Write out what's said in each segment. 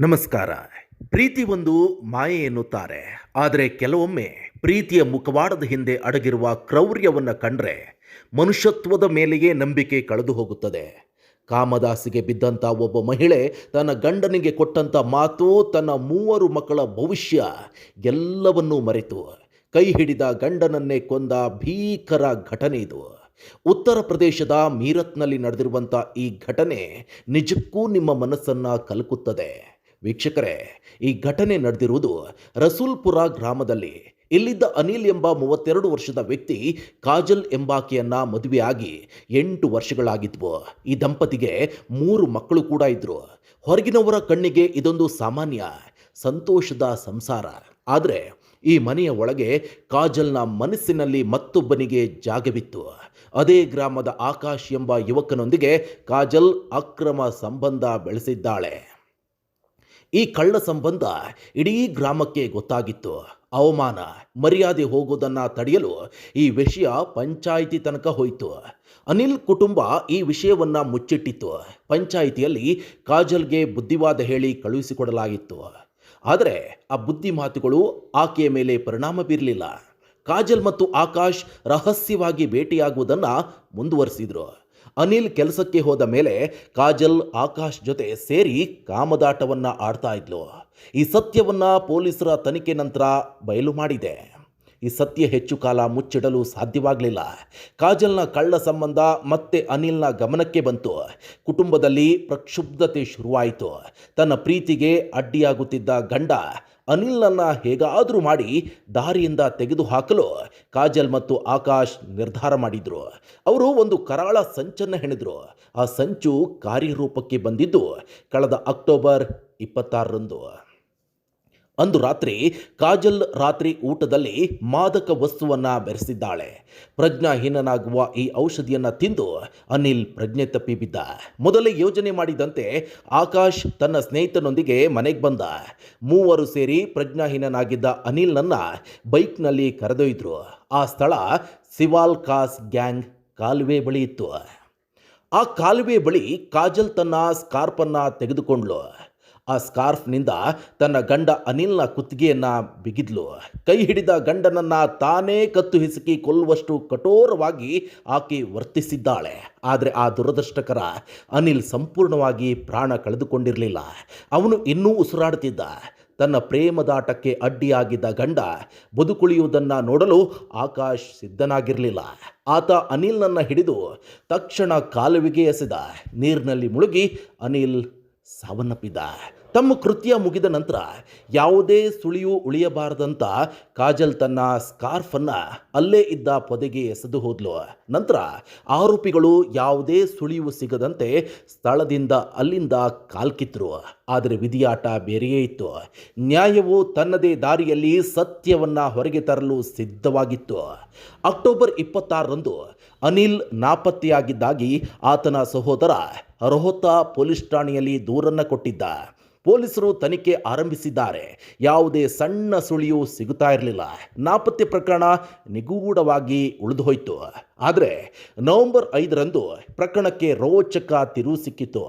ನಮಸ್ಕಾರ. ಪ್ರೀತಿ ಒಂದು ಮಾಯೆ ಎನ್ನುತ್ತಾರೆ. ಆದರೆ ಕೆಲವೊಮ್ಮೆ ಪ್ರೀತಿಯ ಮುಖವಾಡದ ಹಿಂದೆ ಅಡಗಿರುವ ಕ್ರೌರ್ಯವನ್ನು ಕಂಡ್ರೆ ಮನುಷ್ಯತ್ವದ ಮೇಲೆಯೇ ನಂಬಿಕೆ ಕಳೆದು ಹೋಗುತ್ತದೆ. ಕಾಮದಾಸಿಗೆ ಬಿದ್ದಂಥ ಒಬ್ಬ ಮಹಿಳೆ ತನ್ನ ಗಂಡನಿಗೆ ಕೊಟ್ಟಂಥ ಮಾತು ತನ್ನ ಮೂವರು ಮಕ್ಕಳ ಭವಿಷ್ಯ ಎಲ್ಲವನ್ನೂ ಮರೆತು ಕೈ ಹಿಡಿದ ಗಂಡನನ್ನೇ ಕೊಂದ ಭೀಕರ ಘಟನೆ ಇದು. ಉತ್ತರ ಪ್ರದೇಶದ ಮೀರತ್ನಲ್ಲಿ ನಡೆದಿರುವಂಥ ಈ ಘಟನೆ ನಿಜಕ್ಕೂ ನಿಮ್ಮ ಮನಸ್ಸನ್ನು ಕಲಕುತ್ತದೆ. ವೀಕ್ಷಕರೇ, ಈ ಘಟನೆ ನಡೆದಿರುವುದು ರಸೂಲ್ಪುರ ಗ್ರಾಮದಲ್ಲಿ. ಇಲ್ಲಿದ್ದ ಅನಿಲ್ ಎಂಬ ಮೂವತ್ತೆರಡು ವರ್ಷದ ವ್ಯಕ್ತಿ ಕಾಜಲ್ ಎಂಬಾಕೆಯನ್ನ ಮದುವೆಯಾಗಿ ಎಂಟು ವರ್ಷಗಳಾಗಿದ್ವು. ಈ ದಂಪತಿಗೆ ಮೂರು ಮಕ್ಕಳು ಕೂಡ ಇದ್ರು. ಹೊರಗಿನವರ ಕಣ್ಣಿಗೆ ಇದೊಂದು ಸಾಮಾನ್ಯ, ಸಂತೋಷದ ಸಂಸಾರ. ಆದರೆ ಈ ಮನೆಯ ಒಳಗೆ ಕಾಜಲ್ನ ಮನಸ್ಸಿನಲ್ಲಿ ಮತ್ತೊಬ್ಬನಿಗೆ ಜಾಗವಿತ್ತು. ಅದೇ ಗ್ರಾಮದ ಆಕಾಶ್ ಎಂಬ ಯುವಕನೊಂದಿಗೆ ಕಾಜಲ್ ಅಕ್ರಮ ಸಂಬಂಧ ಬೆಳೆಸಿದ್ದಾಳೆ. ಈ ಕಳ್ಳ ಸಂಬಂಧ ಇಡೀ ಗ್ರಾಮಕ್ಕೆ ಗೊತ್ತಾಗಿತ್ತು. ಅವಮಾನ, ಮರ್ಯಾದೆ ಹೋಗೋದನ್ನ ತಡೆಯಲು ಈ ವಿಷಯ ಪಂಚಾಯಿತಿ ತನಕ ಹೋಯಿತು. ಅನಿಲ್ ಕುಟುಂಬ ಈ ವಿಷಯವನ್ನ ಮುಚ್ಚಿಟ್ಟಿತ್ತು. ಪಂಚಾಯಿತಿಯಲ್ಲಿ ಕಾಜಲ್ಗೆ ಬುದ್ಧಿವಾದ ಹೇಳಿ ಕಳುಹಿಸಿಕೊಡಲಾಗಿತ್ತು. ಆದರೆ ಆ ಬುದ್ಧಿ ಮಾತುಗಳು ಆಕೆಯ ಮೇಲೆ ಪರಿಣಾಮ ಬೀರಲಿಲ್ಲ. ಕಾಜಲ್ ಮತ್ತು ಆಕಾಶ್ ರಹಸ್ಯವಾಗಿ ಭೇಟಿಯಾಗುವುದನ್ನು ಮುಂದುವರಿಸಿದ್ರು. ಅನಿಲ್ ಕೆಲಸಕ್ಕೆ ಹೋದ ಮೇಲೆ ಕಾಜಲ್ ಆಕಾಶ್ ಜೊತೆ ಸೇರಿ ಕಾಮದಾಟವನ್ನ ಆಡ್ತಾ ಇದ್ಲು. ಈ ಸತ್ಯವನ್ನ ಪೊಲೀಸರ ತನಿಖೆ ನಂತರ ಬಯಲು ಮಾಡಿದೆ. ಈ ಸತ್ಯ ಹೆಚ್ಚು ಕಾಲ ಮುಚ್ಚಿಡಲು ಸಾಧ್ಯವಾಗಲಿಲ್ಲ. ಕಾಜಲ್ನ ಕಳ್ಳ ಸಂಬಂಧ ಮತ್ತೆ ಅನಿಲ್ನ ಗಮನಕ್ಕೆ ಬಂತು. ಕುಟುಂಬದಲ್ಲಿ ಪ್ರಕ್ಷುಬ್ಧತೆ ಶುರುವಾಯಿತು. ತನ್ನ ಪ್ರೀತಿಗೆ ಅಡ್ಡಿಯಾಗುತ್ತಿದ್ದ ಗಂಡ ಅನಿಲ್ನನ್ನ ಹೇಗಾದರೂ ಮಾಡಿ ದಾರಿಯಿಂದ ತೆಗೆದುಹಾಕಲು ಕಾಜಲ್ ಮತ್ತು ಆಕಾಶ್ ನಿರ್ಧಾರ ಮಾಡಿದರು. ಅವರು ಒಂದು ಕರಾಳ ಸಂಚನ್ನು ಹೆಣೆದ್ರು. ಆ ಸಂಚು ಕಾರ್ಯರೂಪಕ್ಕೆ ಬಂದಿದ್ದು, ಕಳೆದ ಅಕ್ಟೋಬರ್ ಇಪ್ಪತ್ತಾರರಂದು. ಅಂದು ರಾತ್ರಿ ಕಾಜಲ್ ರಾತ್ರಿ ಊಟದಲ್ಲಿ ಮಾದಕ ವಸ್ತುವನ್ನ ಬೆರೆಸಿದ್ದಾಳೆ. ಪ್ರಜ್ಞಾಹೀನನಾಗುವ ಈ ಔಷಧಿಯನ್ನು ತಿಂದು ಅನಿಲ್ ಪ್ರಜ್ಞೆ ತಪ್ಪಿ ಬಿದ್ದ. ಮೊದಲೇ ಯೋಜನೆ ಮಾಡಿದಂತೆ ಆಕಾಶ್ ತನ್ನ ಸ್ನೇಹಿತನೊಂದಿಗೆ ಮನೆಗೆ ಬಂದ. ಮೂವರು ಸೇರಿ ಪ್ರಜ್ಞಾಹೀನನಾಗಿದ್ದ ಅನಿಲ್ನನ್ನ ಬೈಕ್ನಲ್ಲಿ ಕರೆದೊಯ್ದರು. ಆ ಸ್ಥಳ ಸಿವಾಲ್ ಕಾಸ್ ಗ್ಯಾಂಗ್ ಕಾಲುವೆ ಬಳಿ ಇತ್ತು. ಆ ಕಾಲುವೆ ಬಳಿ ಕಾಜಲ್ ತನ್ನ ಸ್ಕಾರ್ಪನ್ನು ತೆಗೆದುಕೊಂಡ್ಲು ಆ ಸ್ಕಾರ್ಫ್ನಿಂದ ತನ್ನ ಗಂಡ ಅನಿಲ್ನ ಕುತ್ತಿಗೆಯನ್ನ ಬಿಗಿದ್ಲು. ಕೈ ಹಿಡಿದ ಗಂಡನನ್ನ ತಾನೇ ಕತ್ತು ಹಿಸುಕಿ ಕೊಲ್ಲುವಷ್ಟು ಕಠೋರವಾಗಿ ಆಕೆ ವರ್ತಿಸಿದ್ದಾಳೆ. ಆದರೆ ಆ ದುರದೃಷ್ಟಕರ ಅನಿಲ್ ಸಂಪೂರ್ಣವಾಗಿ ಪ್ರಾಣ ಕಳೆದುಕೊಂಡಿರಲಿಲ್ಲ. ಅವನು ಇನ್ನೂ ಉಸಿರಾಡುತ್ತಿದ್ದ. ತನ್ನ ಪ್ರೇಮದಾಟಕ್ಕೆ ಅಡ್ಡಿಯಾಗಿದ್ದ ಗಂಡ ಬದುಕುಳಿಯುವುದನ್ನು ನೋಡಲು ಆಕಾಶ್ ಸಿದ್ಧನಾಗಿರಲಿಲ್ಲ. ಆತ ಅನಿಲ್ನನ್ನ ಹಿಡಿದು ತಕ್ಷಣ ಕಾಲುವಿಗೆ ಎಸೆದ. ನೀರಿನಲ್ಲಿ ಮುಳುಗಿ ಅನಿಲ್ ಸಾವನ್ನಪ್ಪಿದ್ದ ತಮ್ಮ ಕೃತ್ಯ ಮುಗಿದ ನಂತರ ಯಾವುದೇ ಸುಳಿಯು ಉಳಿಯಬಾರದಂತ ಕಾಜಲ್ ತನ್ನ ಸ್ಕಾರ್ಫನ್ನು ಅಲ್ಲೇ ಇದ್ದ ಪೊದೆಗೆ ಎಸೆದು ಹೋದ್ಲು. ನಂತರ ಆರೋಪಿಗಳು ಯಾವುದೇ ಸುಳಿವು ಸಿಗದಂತೆ ಸ್ಥಳದಿಂದ ಅಲ್ಲಿಂದ ಕಾಲ್ಕಿತ್ರು ಆದರೆ ವಿಧಿಯಾಟ ಬೇರೆಯೇ ಇತ್ತು. ನ್ಯಾಯವು ತನ್ನದೇ ದಾರಿಯಲ್ಲಿ ಸತ್ಯವನ್ನ ಹೊರಗೆ ತರಲು ಸಿದ್ಧವಾಗಿತ್ತು. ಅಕ್ಟೋಬರ್ ಇಪ್ಪತ್ತಾರರಂದು ಅನಿಲ್ ನಾಪತ್ತೆಯಾಗಿದ್ದಾಗಿ ಆತನ ಸಹೋದರ ರೋಹತ ಪೊಲೀಸ್ ಠಾಣೆಯಲ್ಲಿ ದೂರನ್ನು ಕೊಟ್ಟಿದ್ದ. ಪೊಲೀಸರು ತನಿಖೆ ಆರಂಭಿಸಿದ್ದಾರೆ. ಯಾವುದೇ ಸಣ್ಣ ಸುಳಿಯು ಸಿಗುತ್ತಾ ಇರಲಿಲ್ಲ. ನಾಪತ್ತೆ ಪ್ರಕರಣ ನಿಗೂಢವಾಗಿ ಉಳಿದು ಹೋಯಿತು ಆದರೆ ನವೆಂಬರ್ ಐದರಂದು ಪ್ರಕರಣಕ್ಕೆ ರೋಚಕ ತಿರುವು ಸಿಕ್ಕಿತು.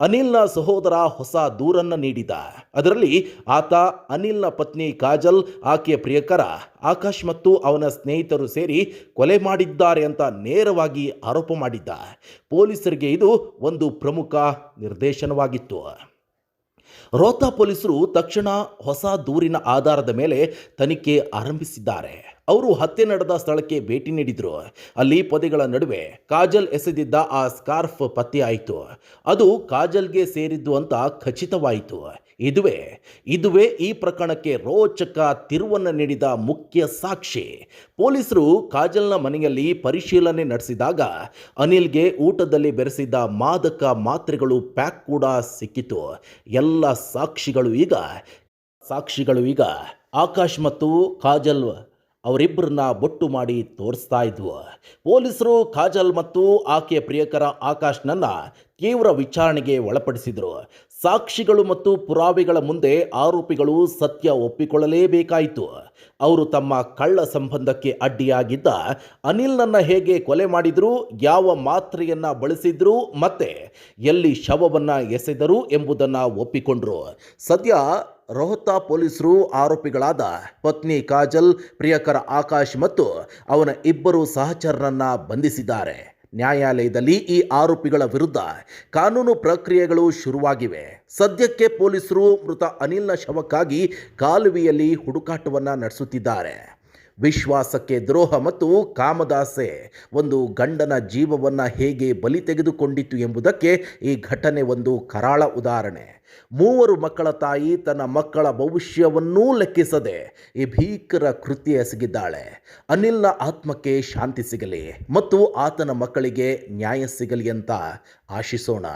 ಅನಿಲ್ನ ಸಹೋದರ ಹೊಸ ದೂರನ್ನು ನೀಡಿದ. ಅದರಲ್ಲಿ ಆತ ಅನಿಲ್ನ ಪತ್ನಿ ಕಾಜಲ್, ಆಕೆಯ ಪ್ರಿಯಕರ, ಆಕಾಶ್ ಮತ್ತು ಅವನ ಸ್ನೇಹಿತರು ಸೇರಿ ಕೊಲೆ ಮಾಡಿದ್ದಾರೆ ಅಂತ ನೇರವಾಗಿ ಆರೋಪ ಮಾಡಿದ್ದ. ಪೊಲೀಸರಿಗೆ ಇದು ಒಂದು ಪ್ರಮುಖ ನಿರ್ದೇಶನವಾಗಿತ್ತು. ರೋಹ್ತಾ ಪೊಲೀಸರು ತಕ್ಷಣ ಹೊಸ ದೂರಿನ ಆಧಾರದ ಮೇಲೆ ತನಿಖೆ ಆರಂಭಿಸಿದ್ದಾರೆ. ಅವರು ಹತ್ಯೆ ನಡೆದ ಸ್ಥಳಕ್ಕೆ ಭೇಟಿ ನೀಡಿದರು. ಅಲ್ಲಿ ಪೊದೆಗಳ ನಡುವೆ ಕಾಜಲ್ ಎಸೆದಿದ್ದ ಆ ಸ್ಕಾರ್ಫ್ ಪತ್ತೆಯಾಯಿತು. ಅದು ಕಾಜಲ್ಗೆ ಸೇರಿದ್ದು ಅಂತ ಖಚಿತವಾಯಿತು. ಇದುವೇ ಇದುವೇ ಈ ಪ್ರಕರಣಕ್ಕೆ ರೋಚಕ ತಿರುವನ್ನು ನೀಡಿದ ಮುಖ್ಯ ಸಾಕ್ಷಿ. ಪೊಲೀಸರು ಕಾಜಲ್ನ ಮನೆಯಲ್ಲಿ ಪರಿಶೀಲನೆ ನಡೆಸಿದಾಗ ಅನಿಲ್ಗೆ ಊಟದಲ್ಲಿ ಬೆರೆಸಿದ್ದ ಮಾದಕ ಮಾತ್ರೆಗಳು ಪ್ಯಾಕ್ ಕೂಡ ಸಿಕ್ಕಿತು. ಎಲ್ಲ ಸಾಕ್ಷಿಗಳು ಈಗ ಸಾಕ್ಷಿಗಳು ಈಗ ಆಕಾಶ್ ಮತ್ತು ಕಾಜಲ್ ಅವರಿಬ್ಬರನ್ನ ಬೊಟ್ಟು ಮಾಡಿ ತೋರಿಸ್ತಾ ಇದ್ವು. ಪೊಲೀಸರು ಕಾಜಲ್ ಮತ್ತು ಆಕೆಯ ಪ್ರಿಯಕರ ಆಕಾಶ್ನನ್ನ ತೀವ್ರ ವಿಚಾರಣೆಗೆ ಒಳಪಡಿಸಿದರು. ಸಾಕ್ಷಿಗಳು ಮತ್ತು ಪುರಾವೆಗಳ ಮುಂದೆ ಆರೋಪಿಗಳು ಸತ್ಯ ಒಪ್ಪಿಕೊಳ್ಳಲೇಬೇಕಾಯಿತು. ಅವರು ತಮ್ಮ ಕಳ್ಳ ಸಂಬಂಧಕ್ಕೆ ಅಡ್ಡಿಯಾಗಿದ್ದ ಅನಿಲ್ನನ್ನ ಹೇಗೆ ಕೊಲೆ ಮಾಡಿದ್ರು, ಯಾವ ಮಾತ್ರೆಯನ್ನ ಬಳಸಿದ್ರು, ಮತ್ತೆ ಎಲ್ಲಿ ಶವವನ್ನು ಎಸೆದರು ಎಂಬುದನ್ನು ಒಪ್ಪಿಕೊಂಡರು. ಸದ್ಯ ರೋಹ್ತಾ ಪೊಲೀಸರು ಆರೋಪಿಗಳಾದ ಪತ್ನಿ ಕಾಜಲ್, ಪ್ರಿಯಕರ ಆಕಾಶ್ ಮತ್ತು ಅವನ ಇಬ್ಬರು ಸಹಚರರನ್ನ ಬಂಧಿಸಿದ್ದಾರೆ. ನ್ಯಾಯಾಲಯದಲ್ಲಿ ಈ ಆರೋಪಿಗಳ ವಿರುದ್ಧ ಕಾನೂನು ಪ್ರಕ್ರಿಯೆಗಳು ಶುರುವಾಗಿವೆ. ಸದ್ಯಕ್ಕೆ ಪೊಲೀಸರು ಮೃತ ಅನಿಲ್ನ ಶವಕ್ಕಾಗಿ ಕಾಲುವೆಯಲ್ಲಿ ಹುಡುಕಾಟವನ್ನು ನಡೆಸುತ್ತಿದ್ದಾರೆ. ವಿಶ್ವಾಸಕ್ಕೆ ದ್ರೋಹ ಮತ್ತು ಕಾಮದಾಸೆ ಒಂದು ಗಂಡನ ಜೀವವನ್ನು ಹೇಗೆ ಬಲಿ ತೆಗೆದುಕೊಂಡಿತು ಎಂಬುದಕ್ಕೆ ಈ ಘಟನೆ ಒಂದು ಕರಾಳ ಉದಾಹರಣೆ. ಮೂವರು ಮಕ್ಕಳ ತಾಯಿ ತನ್ನ ಮಕ್ಕಳ ಭವಿಷ್ಯವನ್ನೂ ಲೆಕ್ಕಿಸದೆ ಈ ಭೀಕರ ಕೃತ್ಯ ಎಸಗಿದ್ದಾಳೆ. ಅನಿಲ್ನ ಆತ್ಮಕ್ಕೆ ಶಾಂತಿ ಸಿಗಲಿ ಮತ್ತು ಆತನ ಮಕ್ಕಳಿಗೆ ನ್ಯಾಯ ಸಿಗಲಿ ಅಂತ ಆಶಿಸೋಣ.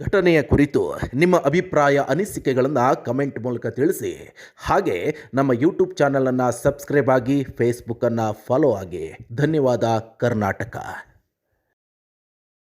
ಘಟನೆಯ ಕುರಿತು ನಿಮ್ಮ ಅಭಿಪ್ರಾಯ, ಅನಿಸಿಕೆಗಳನ್ನು ಕಮೆಂಟ್ ಮೂಲಕ ತಿಳಿಸಿ. ಹಾಗೆ ನಮ್ಮ ಯೂಟ್ಯೂಬ್ ಚಾನಲನ್ನು ಸಬ್ಸ್ಕ್ರೈಬ್ ಆಗಿ ಫೇಸ್ಬುಕ್ಕನ್ನು ಫಾಲೋ ಆಗಿ. ಧನ್ಯವಾದ, ಕರ್ನಾಟಕ.